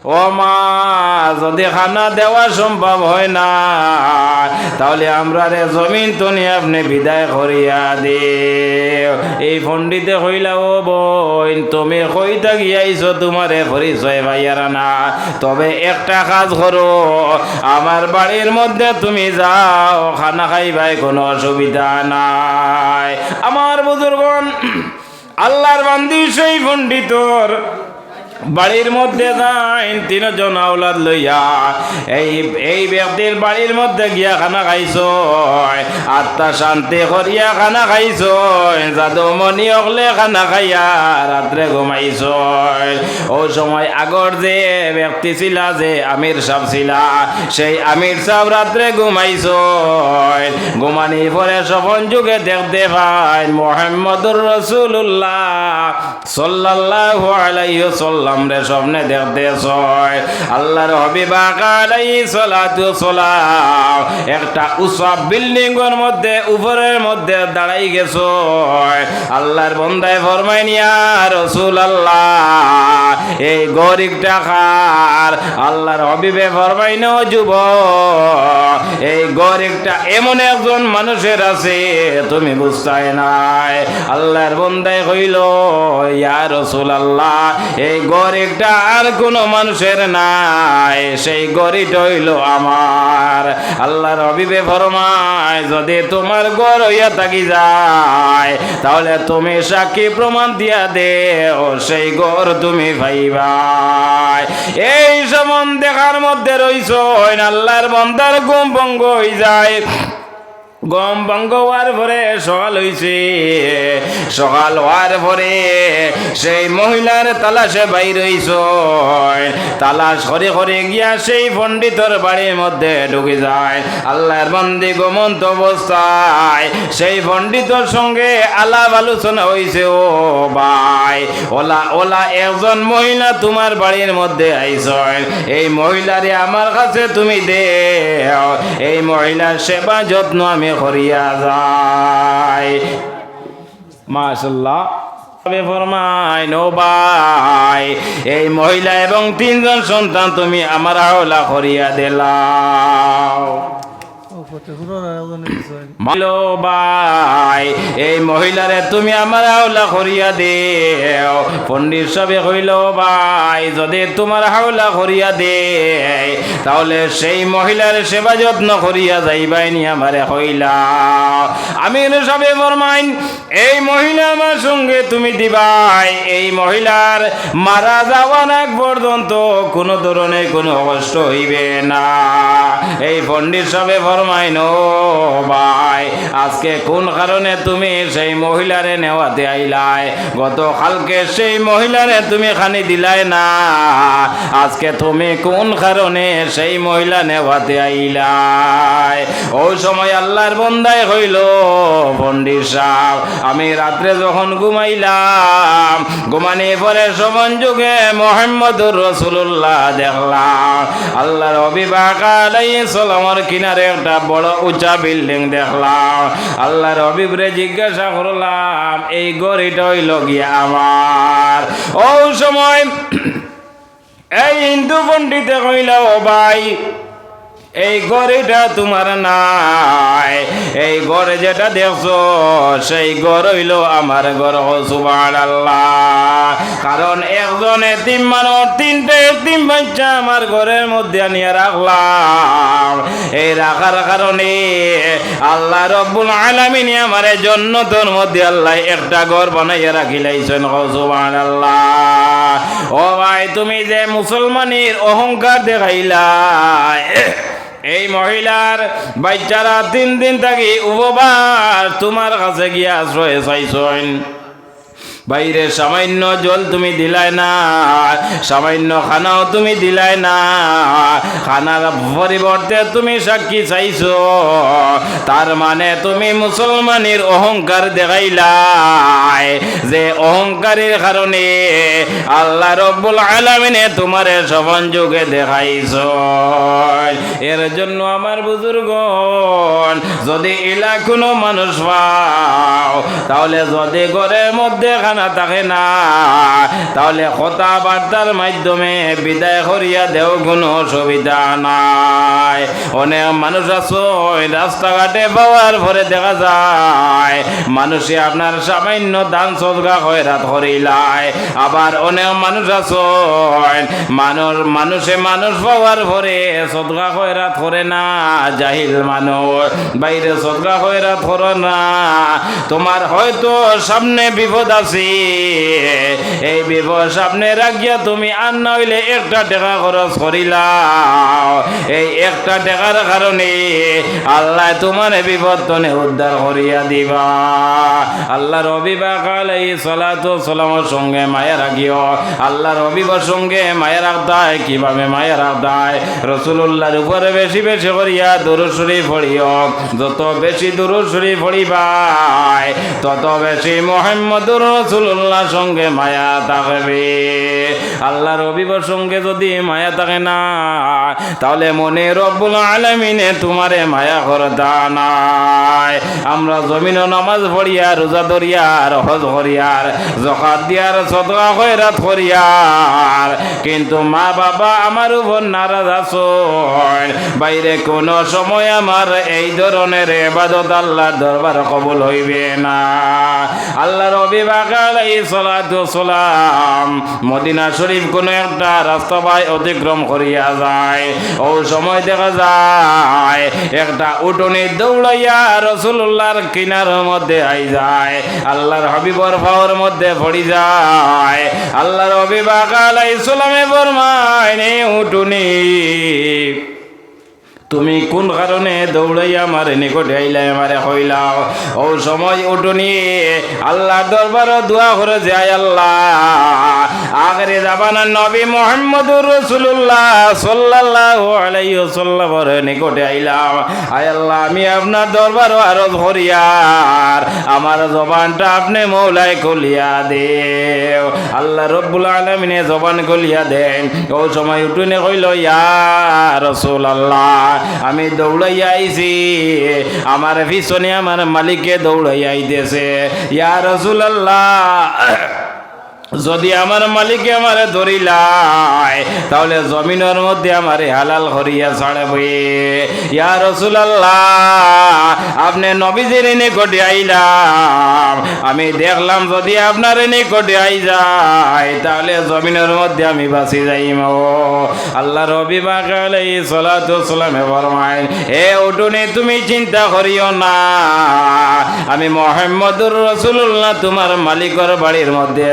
ও মা যদি খানা দেওয়া সম্ভব হয় না, তাহলে আমরা রে জমিন তো নিয়ে আপনি বিদায় করিয়া দে এই পণ্ডিতে কইলা, ও বোন, তুমি কইতা গিয়াইছো তোমারে পরিচয় ভাইয়ারা না। তবে একটা কাজ করো, আমার বাড়ির মধ্যে তুমি যাও, খানা খাইবাই কোনো অসুবিধা নাই। আমার বুজুর্গন আল্লাহর বান্দি সেই পণ্ডিতর বাড়ির মধ্যে যাইন, তিনজন আওলাদ লইয়া। এই এই ব্যক্তির বাড়ির মধ্যে গিয়া খানা খাইছ আত্মা শান্তি করিয়া খানা খাইছ যাদু মনি অকলে খানা খাইয়া রাত্রে ঘুমাইছ ও সময় আগর যে ব্যক্তি ছিলা, যে আমির সাহ ছিলা, সেই আমির সাহ রাত্রে ঘুমাইছ ঘুমানি পরে সফন যুগে দেখতে পাই, মোহাম্মদুর রসুল্লাহ সাল্লাল্লাহু আলাইহি রে স্বপ্নে দেখতে ছয়। আল্লাহর হবিবা আলাইহি সালাতু সালাম। একটা উঁচা বিল্ডিং এর মধ্যে, উপরের মধ্যে দাঁড়াই গেছো। আল্লাহর বন্দায় ফরমাই নিয়া রসুল আল্লাহ এই গরিব টাকার আল্লাহর হবিবে ফরমাই ন যুব এই গরিবটা এমন একজন মানুষের আছে, তুমি বুঝতাই নাই। আল্লাহর বন্দায় কইল, ইয়া রসুল আল্লাহ এই গরিবটা আর কোনো মানুষের নাই, সেই গরিব হইল আমার। আল্লাহর হবিবে ফরমায়, যদি তোমার গড় হইয়া থাকি যায়, তাহলে তুমি সাক্ষী প্রমাণ দিয়া দেও, সেই গড় তুমি পাইবাই। এই সমন দেখার মধ্যে রইছ আল্লাহর বন্দার গুম ভঙ্গ হয়ে যায়। গম ভঙ্গ হওয়ার পরে সকাল হইছে। সকাল হওয়ার পরে সেই মহিলার তালাশে বাইর হইছ তালাশ করে করে গিয়া সেই পণ্ডিতর বাড়ির মধ্যে ঢুকে যায়। আল্লাহর বন্দি গমন্ত অবস্থায় সেই পণ্ডিতর সঙ্গে আলাপ আলোচনা হইছে, ও ভাই, ওলা ওলা একজন মহিলা তোমার বাড়ির মধ্যে আইস এই মহিলারে আমার কাছে তুমি দে এই মহিলার সেবা যত্ন আমি করিয়া যায়। মাশাল্লাহ এই মহিলা এবং তিনজন সন্তান তুমি আমার আওলা করিয়া দিলাও। ভাই, এই মহিলারে তুমি আমার হাওলা করিয়া দেও। পণ্ডিত সবে হইল ভাই, যদি তোমার হাওলা করিয়া দে তাহলে সেই মহিলার সেবা যত্ন করিয়া যাইবাই নি আমারে হইলা আমি সবে এই মহিলা আমার সঙ্গে তুমি দিবাই। এই মহিলার মারা যাওয়ার আগ পর্যন্ত কোনো ধরনের কোনো কষ্ট হইবে না। এই পণ্ডিত সবে ফরমাইন ভাই, আজকে কোন কারণে তুমি সেই মহিলারে নেওয়াতে আইলাই? গত কালকে সেই মহিলারে তুমি খানি দিলাই না। আজকে তুমি কোন কারণে সেই মহিলা নেওয়াতে আইলাই? ওই সময় আল্লাহর বন্দায় হইল, পণ্ডিত সাহ আমি রাত্রে যখন ঘুমাইলাম ঘুমানি পরে সমান যুগে মোহাম্মদুর রসুল্লাহ দেখলাম। আল্লাহর অবিবাহ সালামর কিনারে একটা বড় উঁচা বিল্ডিং দেখলাম। আল্লাহর অবিবরে জিজ্ঞাসা করলাম, এই গড়িটা হইল গিয়া আমার? ও সময়, এই হিন্দু পণ্ডিতে কইল, ও ভাই এই গড়িটা তোমার নাই। এই গড়ে যেটা দেখছ, সেই গড় হইল আমার গড় সুবান আল্লাহ কারণ একজনে তিন মানুষ, তিনটে তিন বাচ্চা আমার ঘরের মধ্যে আনিয়ে রাখলাম। এই রাখার কারণে আল্লাহ রব্বুল আলামিনী আমার জন্নতর মধ্যে আল্লাহ একটা ঘর বানাইয়া রাখিলাইছেন সুবান আল্লাহ ও ভাই, তুমি যে মুসলমানের অহংকার দেখাইলা এই মহিলার বাচ্চারা তিন দিন থাকি উপবাস তোমার কাছে গিয়া আশ্রয় চাইছেন বাইরে সামান্য জল তুমি দিলাই না, সামান্য খানাও তুমি দিলাই না। খানার পরিবর্তে তুমি সাক্ষী চাইছো, তার মানে তুমি মুসলমানের অহংকার দেখাইলাই। যে অহংকারের কারণে আল্লাহ রব্বুল আলমিনে তোমারে সবন যুগে দেখাইছ। এর জন্য আমার বুজুর্গন যদি এলা কোনো মানুষ পাও, তাহলে যদি ঘরের মধ্যে খানা জানা থাকে না। তাহলে কথাবার্তার মাধ্যমে বিদায় করিয়া দেও কোনো অসুবিধা নাই। অনেক মানুষ আছো রাস্তাঘাটে পাওয়ার পরে দেখা যায়, মানুষে আপনার সামান্য দান সদগা হয়ে রাত করিলায়। আবার অনেক মানুষ আছো মানুষ, মানুষে মানুষ পাওয়ার পরে সদগা হয়ে রাত করে না, জাহিল মানুষ। বাইরে সদগা হয়ে রাত করে না। তোমার হয়তো সামনে বিপদ আছে এই বিপদ সামনে রাখিয়া তুমি আর না হইলে একটা টাকা খরচ করিলাও। এই একটা টাকার কারণে আল্লাহ তোমার বিপদ তনে উদ্ধার করিয়া দিবা। আল্লাহ আল্লাহর অবিবাহ এই সলাতো সালামের সঙ্গে মায়া রাখিও আল্লাহর অবিবাহ সঙ্গে মায়া রাখতায় কীভাবে মায়া রাখতায় রসুল্লাহর উপরে বেশি বেশি করিয়া দুরুসুরি ফড়িও যত বেশি দুরুসুরি ফড়িবাই তত বেশি মোহাম্মদুর রসুল্লাহ সঙ্গে মায়া থাকবে। আল্লাহর অবিবাহ সঙ্গে যদি মায়া থাকে না, তাহলে মনে রব্বুল আলমিনে তোমারে মায়া করতা নাই। আমরা জমিন নামাজ পড়িয়া, রোজা ধরিয়ার হজ করিয়ার জকাত দিয়ার সদকা খয়রাত করিয়ার কিন্তু মা বাবা আমার উপর নারাজ আসন বাইরে কোনো সময় আমার এই ধরনের এবাদত আল্লাহর দরবার কবুল হইবে না। আল্লাহর অবিবাহ এই সালাম মদিনা শরীফ কোনো একটা রাস্তা পায়, অতিক্রম করিয়া যায়। ও সময় দেখা যায়, একটা উটনি দৌড়াইয়া রসুল্লাহর কিনার মধ্যে আই যায়। আল্লাহর হাবিবর ফাওয়ার মধ্যে পড়ি যায়। আল্লাহর অবিবাহ আলাই সালামে বরমাইনে উটুনি তুমি কোন কারণে দৌড়াইয়া আমার নিকটে আইলে, আমারে হইলাও? ও সময় উঠুনি, আল্লাহ দরবার দোয়া করে যায় আল্লাহ। আগরে জাবানা নবী মোহাম্মদুর রসুল্লাহ সাল্লাল্লাহু আলাইহি সাল্লামের নিকটে আইলাম। আয় আল্লাহ, আমি আপনার দরবার আরজ করিয়ার আমার জবানটা আপনি মৌলাই কলিয়া দেও। আল্লাহ রব্বুল আলমিনে জবান কলিয়া দেন। ও সময় উঠুনে কইল, ইয়া রসুল আল্লাহ আমি দৌড়াই আইছি আমার পিছনে আমার মালিকে দৌড়াই আইতেছে ইয়া রসুল আল্লাহ যদি আমার মালিকে আমারে ধরিলাই তাহলে জমিনের মধ্যে আমারে হালাল করিয়া ছাড়বে। ইয়া রসুলাল্লাহ, আপনি নবীজির নিকটে আইলাম। আমি দেখলাম যদি আপনার নিকটে আই যায়, তাহলে জমিনের মধ্যে আমি বাঁচি যাইম আল্লাহ রবি বাকালে সলাতু সালামে ফরমাইন হে উঠুনি তুমি চিন্তা করিও না। আমি মোহাম্মদুর রসুল্লাহ তোমার মালিকর বাড়ির মধ্যে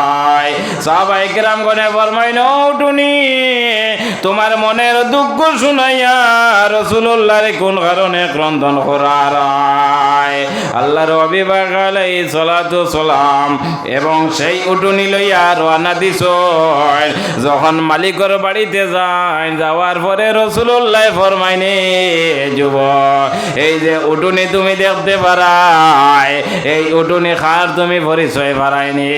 যায় সাহাবাই কেরাম গনে ফরমাইন উঠুনি তোমার মনের দুঃখ শুনাইয়া রসুল্লাহর কোন কারণে ক্রন্দন করার আল্লাহর এবং সেই লইয়া দিছ যখন মালিকর বাড়িতে যায়, যাওয়ার পরে রসুল্লাহ ফরমাইনে যুব এই যে উটুনি তুমি দেখতে পারাই এই উটুনি খার তুমি পরিচয় পারাইনি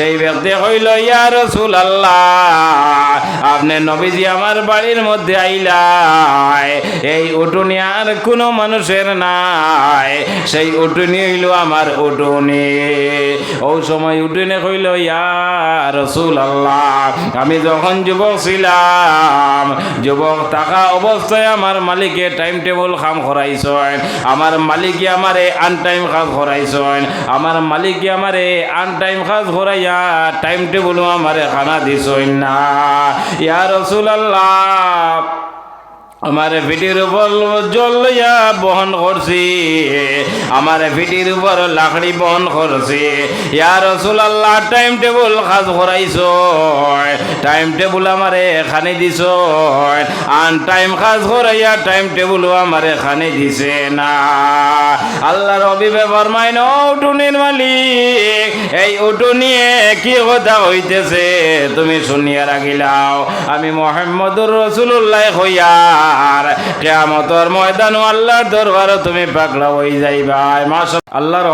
সেই ব্যক্তি হইল, ইয়া রসুল আল্লাহ আপনি নবীজি আমার বাড়ির মধ্যে আইলাই। এই উটুনি আর কোনো মানুষের নাই। সেই উটুনি হইল আমার উটুনি ও সময় উটুনি কইল, ইয়া রসুল আল্লাহ আমি যখন যুবক ছিলাম, যুবক থাকা অবস্থায় আমার মালিকে টাইম টেবল কাম করাইছেন আমার মালিকে আমারে আন টাইম কাজ করাইছেন আমার মালিকে আমারে আন টাইম কাজ টাইম টেবুল আমার খানা দিস না ইয়া রসুল আল্লাহ আমার ভিটির উপর জল লইয়া বহন করছি। আমার ভিটির উপর লাকড়ি বহন করছি। ইয়ার রসুল আল্লাহ টাইম টেবুল কাজ করাইছ। টাইম টেবুল আমারে খানি দিছ। আন টাইম কাজ করাইয়া টাইম টেবুলও আমারে খানি দিছে না। আল্লাহর অবিবে ফরমাইন উঠুনির মালিক, এই উঠুনিয়ে কি কথা হইতেছে? তুমি শুনিয়া রাখিলাও আমি মোহাম্মদুর রসুল্লাহ হইয়ার কেয়ামতর ময়দান আল্লাহর দরবার তুমি পাকড়া হই যাইবা। মাস আল্লাহর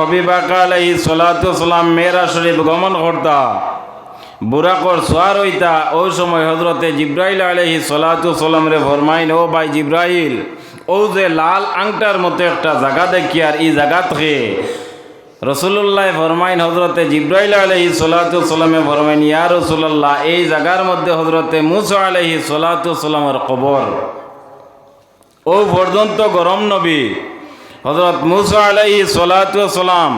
আলাই সালাতু সালাম মেরা শরীফ গমন করতা, বুরাকর সোয়ার হইতা। ওই সময় হজরতে জিব্রাইল আলহি সালাম রে ফরমাইন, ও ভাই জিব্রাইল, ও যে লাল আংটার মতো একটা জায়গা দেখি আর এই জায়গা থেকে। রসুল্লাহ ফরমাইন হজরতে জিব্রাইল আলহি সালাতামে ফরমাইন, ইয়া রসুল্লাহ, এই জায়গার মধ্যে হজরতে মুসা আলহি সালাতামের কবর। ও পর্যন্ত গরম নবী হজরত মুসা আলহি সালাতাম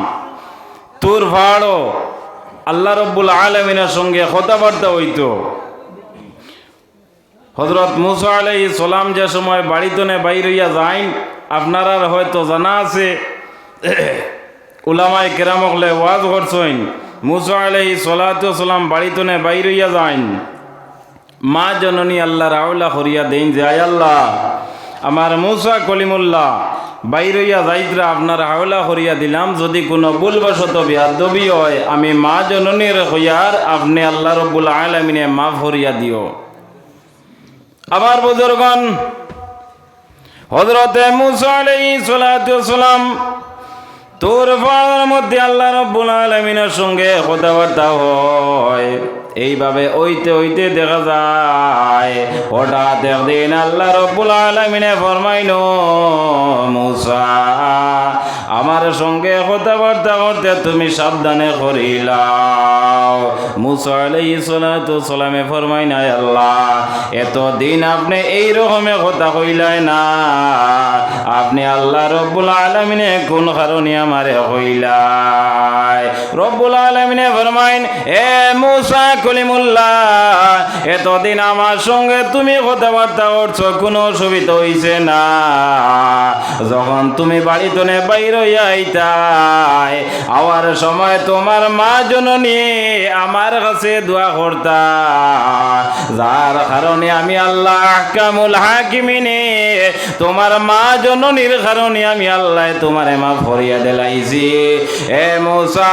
তুর ভাড়ো আল্লাহ রব্বুল আলমিনের সঙ্গে কথাবার্তা হইতো। হজরত মুসা আলাই সালাম যে সময় বাড়িতে বাইর হইয়া যাইন, আপনার হয়তো জানা আছে, উলামায় কেরামকলে ওয়াজ করছেন, মুসা আলাই সালাম বাড়িতে বাইর হইয়া যাইন। মা জননী আল্লাহ রাউলা করিয়া দেন যে, আয় আল্লাহ আমার মুসা কলিমুল্লাহ, বাইরইয়া যাইতরা আপনার হাওলা করিয়া দিলাম, যদি কোনো ভুলবশত বিয়াদবি হয়, আমি মা জননীর হইয়ার আপনি আল্লাহ রব্বুল আলমিনে মাফ করিয়া দিও। আবার বুজুর্গন হজরতে মুসা আলাইহিস সালাতু সালাম তোর মধ্যে আল্লাহ রব্বুল আলমিনের সঙ্গে কথাবার্তা হয়। এইভাবে ওইতে ওইতে দেখা যায়। হঠাৎ একদিন আল্লাহ রব্বুল আলমিনে ফরমাইন মুসা, আমার সঙ্গে কথাবার্তা করতে তুমি সাবধানে করিলাও। মুসা আলাই সালাতু সালামে ফরমাই নাই আল্লাহ, এতদিন আপনি এই রকমে কথা কইলাই না। আপনি আল্লাহ রব্বুল আলমিনে কোন কারণে আমারে কইলাই কলিমুল্লাহ। এতদিন আমার সঙ্গে তুমি কথাবার্তা করছ, কোনো অসুবিধা হইছে না। যখন তুমি বাড়িতে বাইর হইয়া আইতাই, আওয়ার সময় তোমার মা জননী আমার কাছে দোয়া করতা যার কারণে আমি আল্লাহ কামুল হাকিমিনে, তোমার মা জননীর কারণে আমি আল্লাহ তোমার মা ফরিয়া দিলাইছি। এ মৌসা,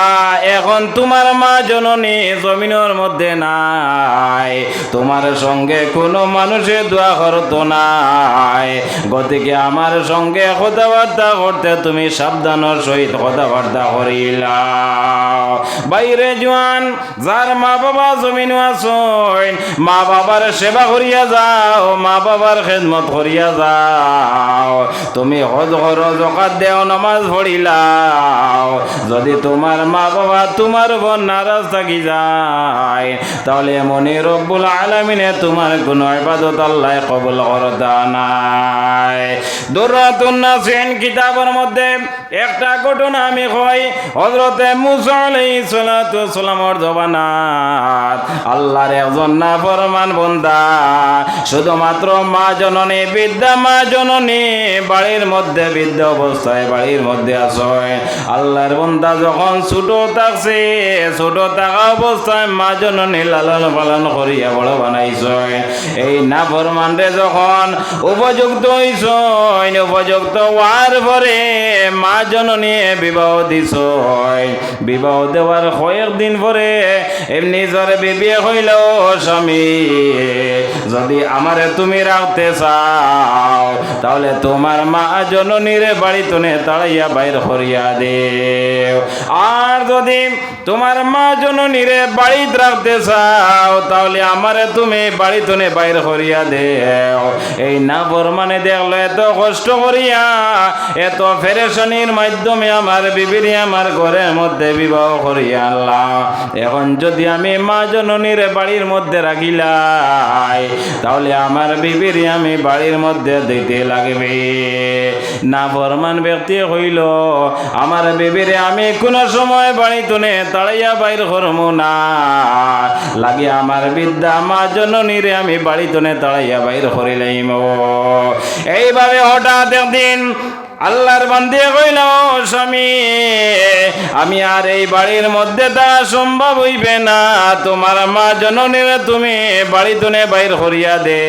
এখন তোমার মা জননী জমিনের মধ্যে নাই। তোমার সঙ্গে কোনো মানুষের দোয়া করতো নাই গতিকে আমার সঙ্গে কথাবার্তা করতে তুমি সাবধান সহিত কথাবার্তা করিলা। বাইরে জোয়ান, যার মা বাবা জমিন মা বাবার সেবা করিয়া যাও, মা বাবার খেদমত করিয়া যাও। তুমি হজ হর জকাত দেও, নমাজ পড়িলাও। যদি তোমার মা বাবা তোমার উপর নারাজ থাকি যায়, তাহলে মনে রব্বুল আলমিনে তোমার কোনো ইবাদত আল্লাহ কবুল করতা নাই। দুরাতুন নাসিন, কিতাবের মধ্যে একটা ঘটনা আমি কই, হযরতে মুসা আলাইহিস সালামের জবানাত। আল্লাহর একজন না ফরমান বান্দা। শুধুমাত্র মা জননী বিদ্যা মা জননী, বাড়ির মধ্যে বিদ্যা অবস্থায় বাড়ির মধ্যে আসয় আল্লাহর বান্দা যখন ছোট থাকছে, ছোট থাকা অবস্থায় মা জননী লালন পালন করিয়া বড় বানাইছে এই না ফরমানরে যখন উপযুক্ত হইছ উপযুক্ত হওয়ার পরে মা জননী বিবাহ দিছ বিবাহ দেওয়ার কয়েকদিন পরে এমনি জ্বরে বিবি হইল স্বামী। যদি আমারে তুমি রাখতে চাও, তাহলে তোমার মা জননীর বাড়ি তুনে তাড়াইয়া বাইর করিয়া দেও। আর যদি তোমার মা জননীরে বাড়িতে রাখতে চাও, তাহলে আমারে তুমি বাড়ি তুনে বাইর করিয়া দেও। এই না বরমানে দেখল এত কষ্ট করিয়া, এত ফেরেশনির মাধ্যমে আমার বিবিরি আমার ঘরের মধ্যে বিবাহ করিয়া আল্লাহ। এখন যদি আমি মা জননীর বাড়ির মধ্যে রাখিলাই, তাহলে আমার বিবিরি আমি বাড়ির মধ্যে দিতে লাগবে। না বরমান ব্যক্তি হইল, আমার বিবিরে আমি কোনো সময় বাড়ি তুনে তাড়াইয়া বাইর করম না। লাগে আমার বিদ্যা মা জননীরে আমি বাড়ি তুনে তাড়াইয়া বাইর করিলাইম। এইভাবে হঠাৎ একদিন আল্লাহর বান্দে কইল স্বামী। আমি আর এই বাড়ির মধ্যে তা সম্ভব হইবে না। তোমার মা জননীর তুমি বাড়ি তুনে বাইর করিয়া দে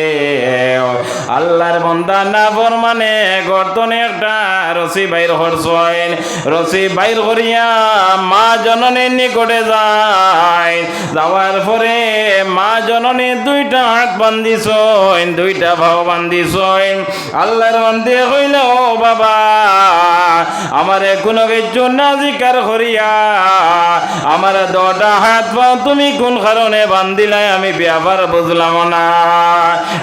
আল্লাহর বন্দা না মানে গর্তনে একটা রসি বাইর করছেন রসি বাইর করিয়া মা জননীর নিকটে যায় যাওয়ার পরে মা জননী দুইটা হাত বান্ধিছইন দুইটা ভাও বান্ধিছইন আল্লাহর কইল ও বাবা, আমারে কোনো কিছু না জিকার করিয়া, আমার দটা হাত পাও, তুমি কোন কারণে বান্ধিলাই আমি ব্যাপার বুঝলাম না।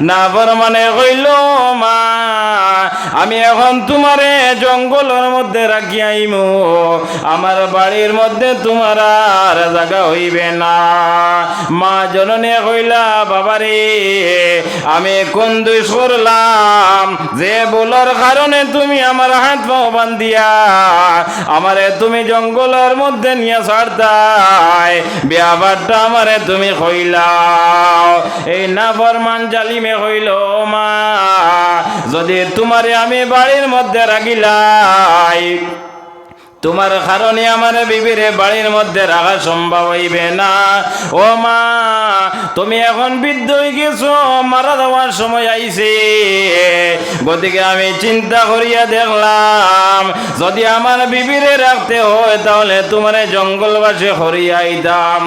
না মানে কইল মা, আমি এখন তোমারে জঙ্গলের মধ্যে রাখি আমার বাড়ির মধ্যে তোমার আর জায়গা হইবে না। মা জননী কইলা, বাবারে, আমি কোন দুষ করলাম? যে বলার কারণে তুমি আমার হাত পাও বান্ধিয়া, আমারে তুমি জঙ্গলের মধ্যে নিয়ে ছাড়তাই বিয়াবারটা আমারে তুমি কইলাও। এই না ফরমান জালিমে কইল মা, যদি তোমারে আমি বাড়ির মধ্যে রাখিলাই তোমার কারণে আমার বিবিরে বাড়ির মধ্যে রাখা সম্ভব হইবে না। ও মা, তুমি এখন বৃদ্ধ হয়ে গেছো, মারা দেওয়ার সময় আইছে। গতিকে আমি চিন্তা করিয়া দেখলাম, যদি আমার বিবিরে রাখতে হয়, তাহলে তোমার জঙ্গলবাসী হরিয়াই দাম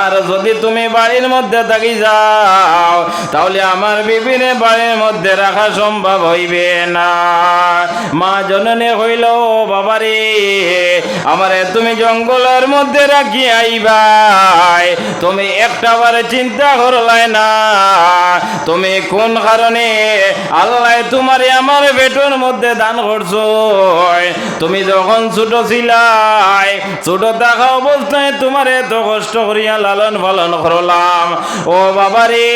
আর যদি তুমি বাড়ির মধ্যে থাকি যাও, তাহলে আমার বিবিরে বাড়ির মধ্যে রাখা সম্ভব হইবে না। মা জননে হইল বাবারে আমারে তুমি জঙ্গলের মধ্যে রাখি আইবাই তুমি একটা বারে চিন্তা করলাই না। তুমি কোন কারণে আল্লাহ তোমারে আমার পেটের মধ্যে দান করছ? তুমি যখন ছোট ছিলাই, ছোট থাকা অবস্থায় তোমার এত কষ্ট করিয়া লালন পালন করলাম। ও বাবারে,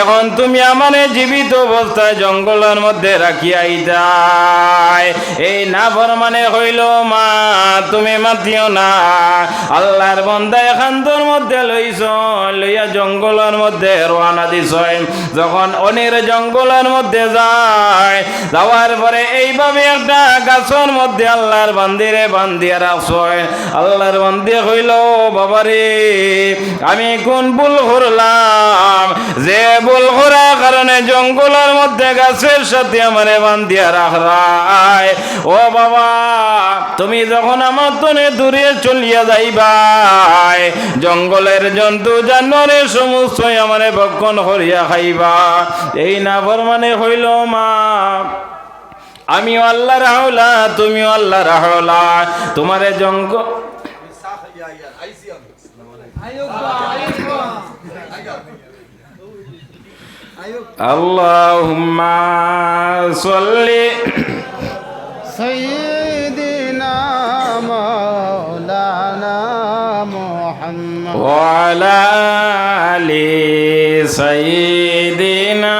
এখন তুমি আমারে জীবিত অবস্থায় জঙ্গলের মধ্যে রাখিয়া আইতাই এই না মানে হইল মা তুমি মাতিও না। আল্লাহর বন্দা এখান্তর মধ্যে লইছ, লইয়া জঙ্গলের মধ্যে রওনা দিছ। যখন অনির জঙ্গলের মধ্যে যায়, যাওয়ার পরে এইভাবে একটা গাছের মধ্যে আল্লাহর বান্দিরে বান্দিয়া রাখছ। আল্লাহর বান্দি হইল, বাবারে, আমি কোন ভুল করলাম? যে ভুল করার কারণে জঙ্গলের গাছের সাথে আমারে রাখরায়। ও বাবা তুমি যখন আমার তনে দূরে চলিয়া যাইবাই জঙ্গলের জন্তু জানোয়ারের সমস্ত আমারে ভক্ষণ করিয়া খাইবা। এই না মানে হইল মা আমিও আল্লাহ রাহলা তুমিও আল্লাহ রাহলা তোমারে জঙ্গ আল্লাহুম্মা সাল্লি سيدنا مولانا محمد وعلى آل سيدنا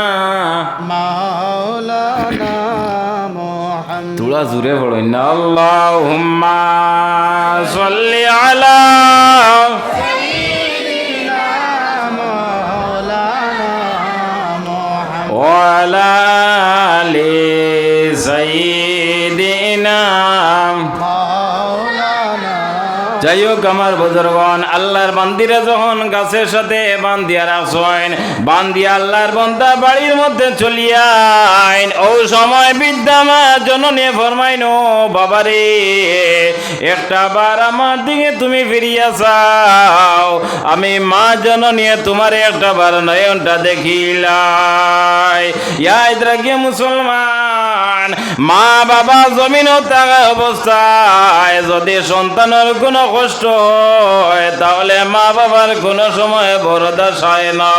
مولانا محمد थोड़ा জোরে পড়ো না আল্লাহুম্মা সাল্লি আলালে জাই যাই হোক আমার বুজুর্গন আল্লাহর বান্দিরা যখন গাছের সাথে বান্দিয়া রাখছেন, বান্দিয়া আল্লাহর বন্দা বাড়ির মধ্যে চলিয়াইন ও সময় বিদ্যা মা জননী ফরমাইন বাবারে, একটা বার আমার দিকে তুমি ফিরিয়া চাও আমি মা জননী তোমার একটা বার নয়নটা দেখিলাই। ইয়া ইদ্রাকে মুসলমান, মা বাবা জমিন থাকা অবস্থায়, যদি সন্তানের কোনো কষ্ট হয়, তাহলে মা বাবার কোনো সময় বরদাস হয় না।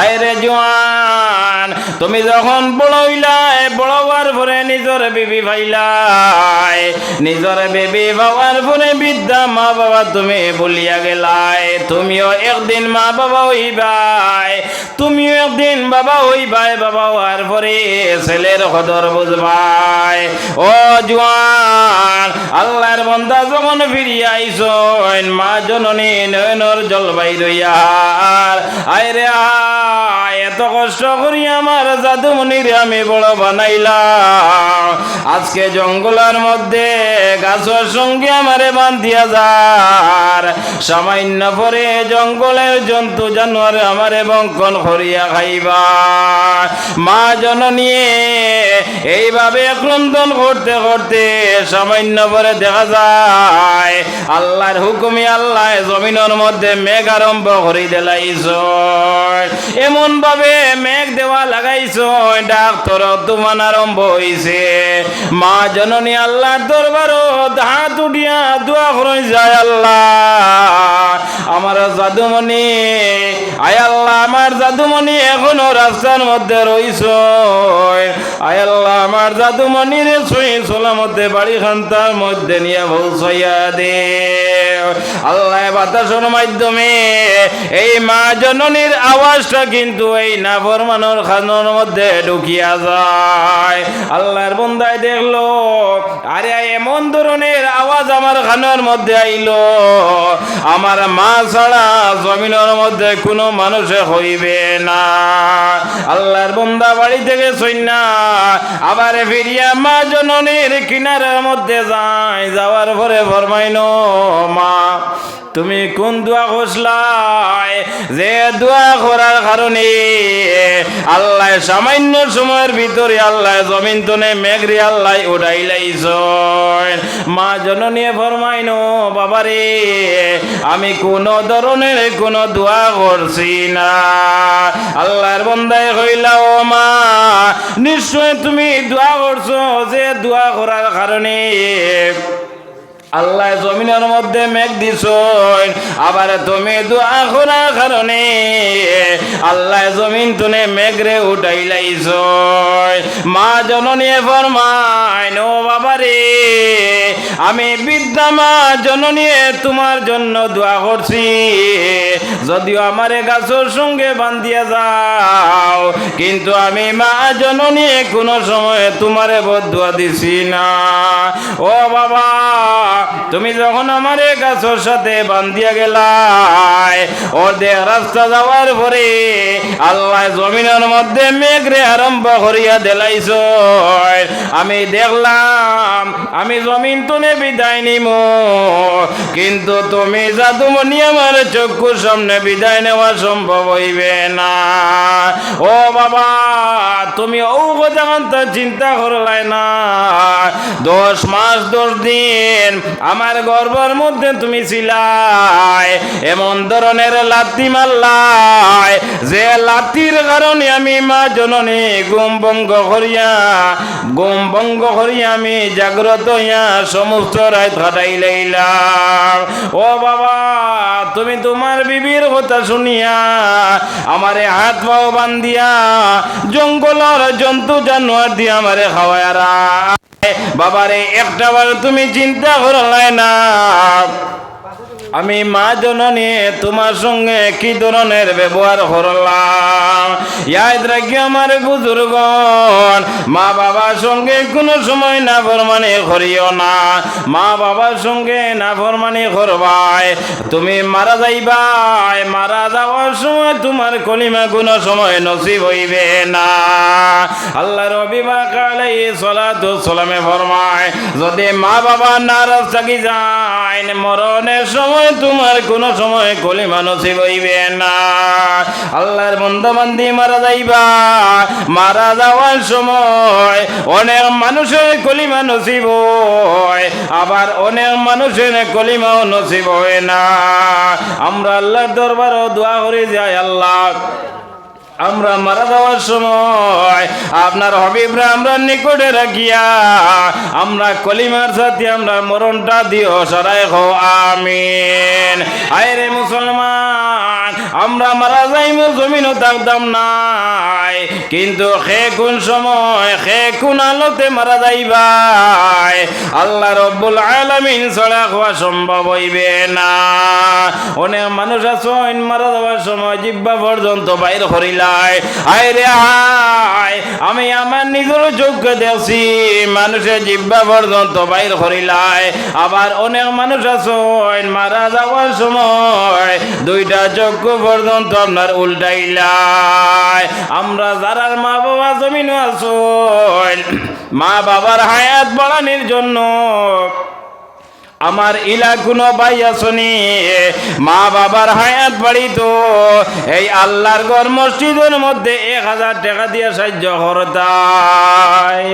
আইরে জোয়ান, তুমি যখন বড় হইলাই, বড় পরে নিজর বিবি ভাইলাই নিজর বেবি বাবার পরে বিদ্যা মা বাবা তুমি বলিয়া গেলাই। তুমিও একদিন মা বাবা হইবাই, তুমিও একদিন বাবা হইবাই, বাবা হওয়ার পরে ছেলের কদর বুঝবাই। ও জোয়ান, আল্লাহর বন্দা যখন ফিরিয়া মা জননী নয়নর জলবাই রইয়ার রে আয় এত কষ্ট করি আমার জাদুমনির আমি বড় বানাইলাম। আজকে জঙ্গলের মধ্যে গাছের সঙ্গে আমারে বান্ধিয়া যার। সামান্য পরে জঙ্গলের জন্তু জানোয়ার আমারে বঙ্কন করিয়া খাইবা। মা জননী, এইভাবে ক্রন্দন করতে করতে সামান্য পরে দেখা যায়, আল্লাহর হুকুমি আল্লাহ জমিনের মধ্যে মেঘ আরম্ভ করে দিলাইছ। এমন ভাবে মেঘ দেওয়া লাগাইছ ডাক্তর তুমান আরম্ভ হইছে। মা জননী আল্লাহর দরবারও হাত উঠিয়া দোয়া করে যায় আল্লাহ, আমার জাদুমণি, আয় আল্লাহ, আমার জাদুমণি এখনও রাস্তার মধ্যে রইছ। আয় আল্লাহ, আমার জাদুমণির ছুঁই মধ্যে, বাড়ি খান্তার মধ্যে নিয়ে পৌঁছাইয়া দে। আল্লাহ বাতাসের মাধ্যমে এই মা জননীর আওয়াজটা কিন্তু এই নাফরমানোর খানোর মধ্যে ঢুকিয়া যায়। আল্লাহর বন্দায় দেখল, আরে এমন ধরনের আওয়াজ আমার খানোর মধ্যে আইলো। আমার মা ছাড়া জমিনের মধ্যে কোনো মানুষে হইবে না। আল্লাহর বন্দা বাড়ি থেকে সৈন্যা আবার ফিরিয়া মা জননীর কিনারের মধ্যে যায়। যাওয়ার পরে ফরমাইন মা তুমি কোন দোয়া ঘোষলাই যে দোয়া করার কারণে আল্লাহ সামান্য সময়ের ভিতরে আল্লাহ জমিন তনে মেঘরি আল্লাহ উড়াইলাইছ মা জননী ফরমাইন বাবারে, আমি কোন ধরনের কোন দোয়া করছি না। আল্লাহর বন্দায় হইলা ও মা, নিশ্চয় তুমি দোয়া করছ যে দোয়া করার কারণে আল্লাহ জমিনের মধ্যে মেঘ দিছ আবার তুমি দোয়া করার কারণে আল্লাহ জমিন তুনে মেঘরে উঠাইলাইছ মা জননী ফরমাই নো বাবারে, আমি বিদ্যা মা জননী তোমার জন্য দোয়া করছি। যদিও আমারে গাছের সঙ্গে বান্ধিয়া যাও, কিন্তু আমি মা জননী কোনো সময় তোমারে বদুয়া দিছি না। ও বাবা তুমি যখন আমার গাছের সাথে বান্ধিয়া গেলাই ওর দেহ রাস্তা যাওয়ার পরে আল্লাহ জমিনের মধ্যে মেঘরে আরম্ভ করিয়া দিলাইছ আমি দেখলাম, আমি জমিন তুনে বিদায় নিম, কিন্তু তুমি জাদুমণি আমার চক্ষুর সামনে বিদায় নেওয়া সম্ভব হইবে না। ও বাবা, তুমি ও চিন্তা করলাই না। দশ মাস, দশ দিন আমার গর্বর মধ্যে তুমি ছিলাই, এমন ধরনের লাত্তি মারলাই, যে লাত্তির কারণে আমি মা জননী গুম ভঙ্গ করিয়া গুম ভঙ্গ করিয়া আমি জাগ্রত হইয়া সমস্ত রাত কাটাই লাইলাম। ও বাবা, তুমি তোমার বিবির কথা শুনিয়া আমারে হাত পাও বান্ধিয়া জঙ্গলের জন্তু জানোয়ার দিয়ে আমারে খাওয়ায়ারা বাবারে একটা বার তুমি চিন্তা করলাই না আমি মা জননী, তোমার সঙ্গে কি ধরনের ব্যবহার করলাম? ইয়াদ রাখি আমার বুজুর্গন মা বাবার সঙ্গে কোনো সময় না ফরমানি করিও না। মা বাবার সঙ্গে না ফরমানি করবাই, তুমি মারা যাইবাই, মারা যাওয়ার সময় তোমার কলিমা কোনো সময় নসিব হইবে না। আল্লাহ রবি কালে সলাতু সালামে ফরমায়, যদি মা বাবা নারাজ থাকি যায় মরণের সময় তোমার কোনো সময় কলিমা নসিব হইবে না। আল্লাহর বন্ধবান্ধি মারা যাইবা। মারা যাওয়ার সময় অনেক মানুষের কলিমা নসিব হয় আবার অনেক মানুষের কলিমাও নসিব হয় না। আমরা আল্লাহর দরবারও দোয়া করে যাই আল্লাহ আমরা মারা যাওয়ার সময় আপনার হবিবরা আমরা নিকটে রাখিয়া, আমরা কলিমার সাথে আমরা মরণটা দিও, সরাই হো আমিন। আয় রে মুসলমান। আমরা মারা যাইম জমিনও থাকতাম নাই। কিন্তু সে কোন সময় সে কোন আলোতে মারা যাইবাই? আল্লাহ রব্বুল আলামিন ছড়া হওয়া সম্ভব হইবে না। অনেক মানুষ আছেন, মারা যাওয়ার সময় জিব্বা পর্যন্ত বাইর করিলাই আয় রে হায় আমি আমার নিজের চোখকে দেখছি মানুষের জিব্বা পর্যন্ত বাইর করিলাই আবার অনেক মানুষ আছেন, মারা যাওয়ার সময় দুইটা চক্ষু পর্যন্ত আপনার উল্টাইলাই আমরা যারা মা বাবা জমিন আছেন, মা বাবার হায়াত বাড়ানোর জন্য আমার ইলা কোনো ভাই আসনি, মা বাবার হায়াত বাড়ি তো এই আল্লাহর গড় মসজিদের মধ্যে এক হাজার টাকা দিয়ে সাহায্য করতায়